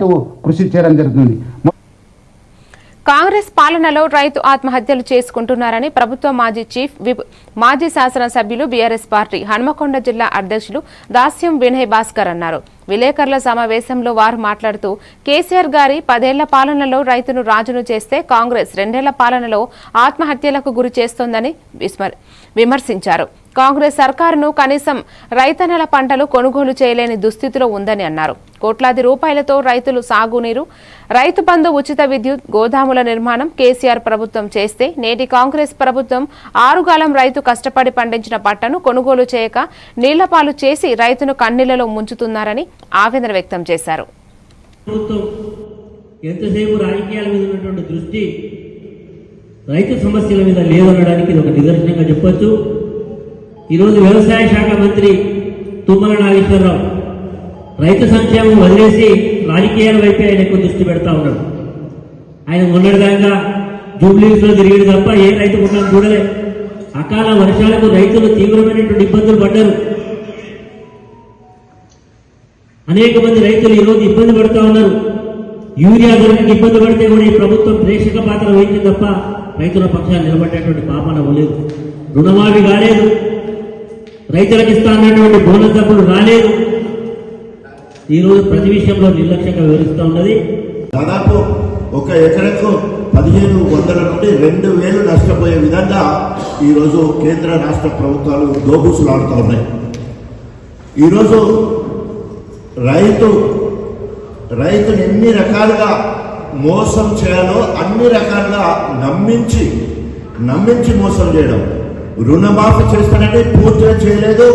వంతు కృషి చేయడం జరుగుతుంది. కాంగ్రెస్ పాలనలో రైతు ఆత్మహత్యలు చేసుకుంటున్నారని ప్రభుత్వ మాజీ చీఫ్ విప్ మాజీ శాసనసభ్యులు బీఆర్ఎస్ పార్టీ హన్మకొండ జిల్లా అధ్యక్షులు దాస్యం వినయ్ భాస్కర్ అన్నారు. విలేకరుల సమావేశంలో వారు మాట్లాడుతూ కేసీఆర్ గారి పదేళ్ళ పాలనలో రైతును రాజును చేస్తే కాంగ్రెస్ రెండేళ్ళ పాలనలో ఆత్మహత్యలకు గురి చేస్తోందని విమర్శించారు. కాంగ్రెస్ సర్కారును కనీసం రైతన్నల పంటలు కొనుగోలు చేయలేని దుస్థితిలో ఉందని అన్నారు. కోట్లాది రూపాయలతో రైతులు సాగునీరు రైతు బంధు ఉచిత విద్యుత్ గోదాముల నిర్మాణం కేసీఆర్ ప్రభుత్వం చేస్తే నేటి కాంగ్రెస్ ప్రభుత్వం ఆరుగాలం రైతు కష్టపడి పండించిన పంటను కొనుగోలు చేయక నీళ్ళపాలు చేసి రైతును కన్నీళ్ళలో ముంచుతున్నారని ఆవేదన వ్యక్తం చేశారు. ఎంతసేపు రాజకీయాల మీద ఉన్నటువంటి దృష్టి రైతు సమస్యల మీద లేదనడానికి ఇది ఒక నిదర్శనంగా చెప్పొచ్చు. ఈరోజు వ్యవసాయ శాఖ మంత్రి తుమ్మల నాగేశ్వరరావు రైతు సంక్షేమం వదిలేసి రాజకీయాల వైపే ఆయన ఎక్కువ దృష్టి పెడతా ఉన్నాడు. ఆయన మొన్నటిదాకా జూబ్లీస్లో తప్ప ఏ రైతు ఉన్నాను చూడలే. అకాల వర్షాలకు రైతులు తీవ్రమైనటువంటి ఇబ్బందులు పడ్డారు. అనేక మంది రైతులు ఈరోజు ఇబ్బంది పడుతూ ఉన్నారు. యూరియా ధరలకు ఇబ్బంది పడితే కూడా ఈ ప్రభుత్వం ప్రేక్షక పాత్ర వహించింది తప్ప రైతుల పక్షాన్ని నిలబడేటువంటి పాపన లేదు రుణమాఫీ కాలేదు. రైతులకు ఇస్తానటువంటి బోనస్ డబ్బులు రాలేదు. ఈరోజు ప్రతి విషయంలో నిర్లక్ష్యంగా వివరిస్తూ ఉన్నది. దాదాపు ఒక ఎకరకు పదిహేను వందల నుండి రెండు వేలు నష్టపోయే విధంగా ఈరోజు కేంద్ర రాష్ట్ర ప్రభుత్వాలు దోబూసులాడుతూ ఉన్నాయి. ఈరోజు రైతు రైతుని ఎన్ని రకాలుగా మోసం చేయాలో అన్ని రకాలుగా నమ్మించి నమ్మించి మోసం చేయడం. రుణమాఫీ చేస్తానంటే పూర్తిగా చేయలేదు.